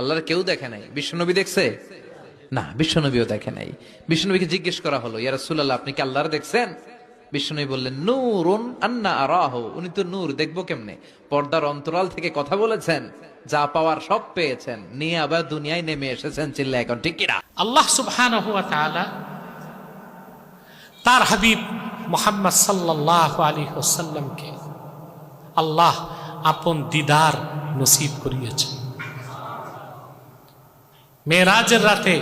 আল্লাহর কেউ দেখে নাই। বিশ্বনবী দেখছে? না বিশ্বনবীও দেখে নাই। বিশ্বনবীকে জিজ্ঞেস করা হলো, ইয়া রাসূলুল্লাহ, আপনি কি আল্লাহর দেখছেন? বিশ্বনবী বললেন নূর আন্না আরাহ। উনি তো নূর, দেখব কেমনে? পর্দার অন্তরাল থেকে কথা বলেছেন, যা পাওয়ার সব পেয়েছেন। নিয়ে আবার দুনিয়ায় নেমে এসেছেন চিল্লা এখন, ঠিক কিনা? আল্লাহ তাআলা তার হাবিব মোহাম্মদ সাল্লাল্লাহু আলাইহি ওয়াসাল্লামকে আল্লাহ আপন দিদার নসিব করিয়েছেন। মেরাজের রাতে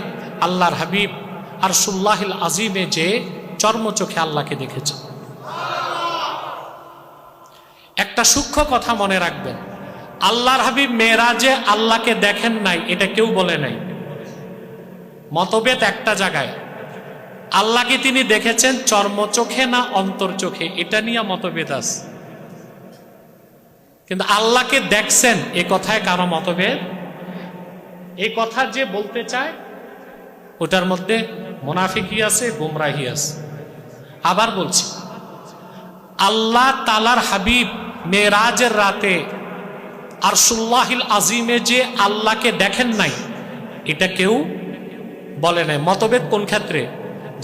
আল্লাহর হাবিব আরশুল্লাহিল আজিমে যে চর্ম চোখে আল্লাহকে দেখেছে। একটা সূক্ষ্ম কথা মনে রাখবেন, আল্লাহর হাবিব মেয়েরাজে আল্লাহকে দেখেন নাই, এটা কেউ বলে নাই। মতভেদ একটা জায়গায়, আল্লাহকে তিনি দেখেছেন চর্ম চোখে না অন্তর চোখে এটা নিয়ে মতভেদ আছে। কিন্তু আল্লাহকে দেখছেন, এ কথায় কারও মতভেদ এই কথা যে বলতে চায়, ওটার মধ্যে মোনাফিকি আছে, গুমরাহি আছে। আবার বলছি, আল্লাহ তালার হাবিব মেরাজের রাতে আর সুল্লাহিল আজিমে যে আল্লাহকে দেখেন নাই, এটা কেউ বলে নাই। মতভেদ কোন ক্ষেত্রে?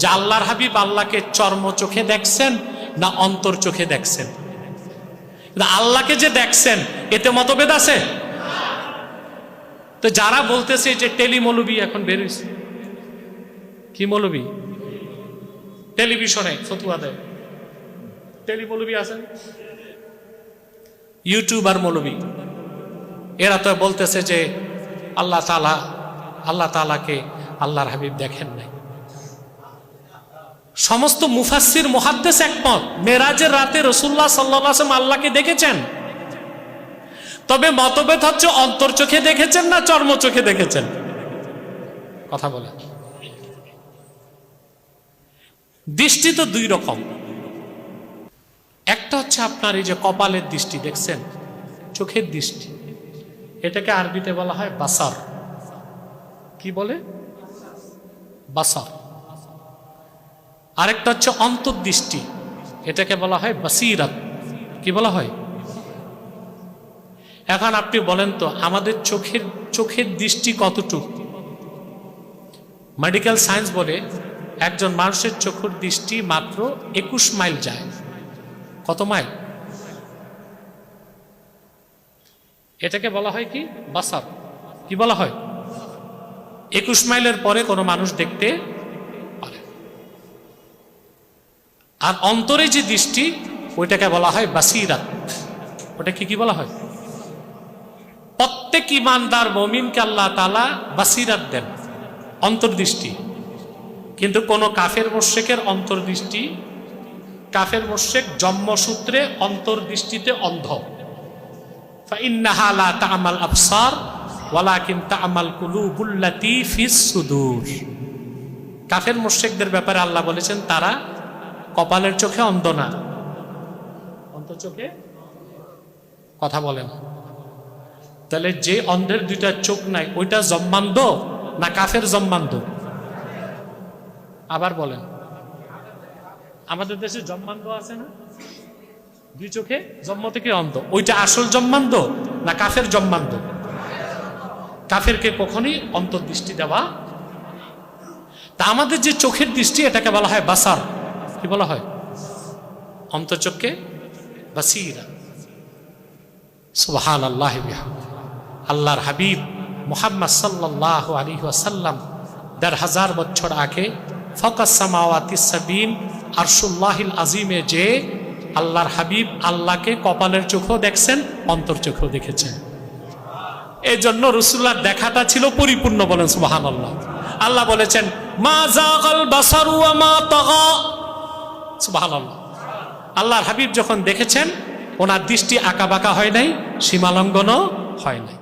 যে আল্লাহর হাবিব আল্লাহকে চর্ম চোখে দেখছেন না অন্তর চোখে দেখছেন? আল্লাহকে যে দেখছেন, এতে মতভেদ আছে? তো যারা বলতেছে যে টেলিমৌলবি এখন বেরিয়েছে কি মৌলবি? টেলিভিশনে ফতুয়া দেয়। টেলিমৌলবি আছেন ইউটিউবার মৌলবি। এরা তো বলতেছে যে আল্লাহ তালা আল্লাহ তালাকে আল্লাহর হাবিব দেখেন নাই। সমস্ত মুফাসির মহাদ্দেশ একমত, মেরাজের রাতে রসুল্লাহ সাল্লাম আল্লাহকে দেখেছেন? তবে মতভেদ হচ্ছে অন্তর চোখে দেখেছেন না চর্ম চোখে দেখেছেন? কথা বলে দৃষ্টি তো দুই রকম। একটা হচ্ছে আপনার এই যে কপালের দৃষ্টি, দেখছেন? চোখের দৃষ্টি। এটাকে আরবিতে বলা হয় বাসার। কি বলে? বাসার। আরেকটা হচ্ছে অন্তর্দৃষ্টি। এটাকে বলা হয় বাসিরাত। কি বলা হয়? এখন আপনি বলেন তো, আমাদের চোখের চোখের দৃষ্টি কতটুকু? মেডিকেল সায়েন্স বলে, একজন মানুষের চোখের দৃষ্টি মাত্র একুশ মাইল যায়। কত মাইল? এটাকে বলা হয় কি? বাসার। কি বলা হয়? একুশ মাইলের পরে কোনো মানুষ দেখতে পারে। আর অন্তরে যে দৃষ্টি, ওইটাকে বলা হয় বাসিরাত। ওটাকে কি বলা হয়? প্রত্যেক ইমানদার মমিনকে আল্লাহ তালা বাসিরাত দেন, অন্তর্দৃষ্টি। কিন্তু কোন কাফের মোর্শেকের অন্তর্দৃষ্টি, কাফের মোর্শেক জন্মসূত্রে অন্তর্দৃষ্টিতে অন্ধ। ফাইন্নাহা লা তা'মাল আবসার, ওয়ালাকিন তা'মাল কুলুবুল্লাতী ফিস সুদূর। কাফের মোর্শেকদের ব্যাপারে আল্লাহ বলেছেন, তারা কপালের চোখে অন্ধ না। অন্ত চোখে কথা বলে না। তাহলে যে অন্ধের দুইটা চোখ নাই, ওইটা জম্মান্ধ না কাফের জম্মান্ধ? আবার বলেন। আমাদের দেশে জম্মান্ধ আছে না? দুই চোখে জন্ম থেকে অন্ধ। ওইটা আসল জম্মান্ধ না কাফের জম্মান্ধ? কাফেরকে কখনই অন্তর্দৃষ্টি দেওয়া তা আমাদের যে চোখের দৃষ্টি, এটাকে বলা হয় বাসার। কি বলা হয়? অন্তর্চোখকে বাসিরা। সুবহান আল্লাহ আল্লাহর হাবিব মোহাম্মদ সাল্লাহ আলী ওয়াসাল্লাম দেড় হাজার বছর আগে ফকাসামাওয়াতিসাবিন আরশুল্লাহিল আজিমে যে আল্লাহর হাবিব আল্লাহকে কপালের চোখও দেখছেন, অন্তর চোখও দেখেছেন। এই জন্য রসুল্লার দেখাটা ছিল পরিপূর্ণ বলেন সুবাহান আল্লাহ আল্লাহ বলেছেন আল্লাহ আল্লাহর হাবিব যখন দেখেছেন, ওনার দৃষ্টি আঁকা বাঁকা হয় নাই, সীমালঙ্ঘনও হয় নাই।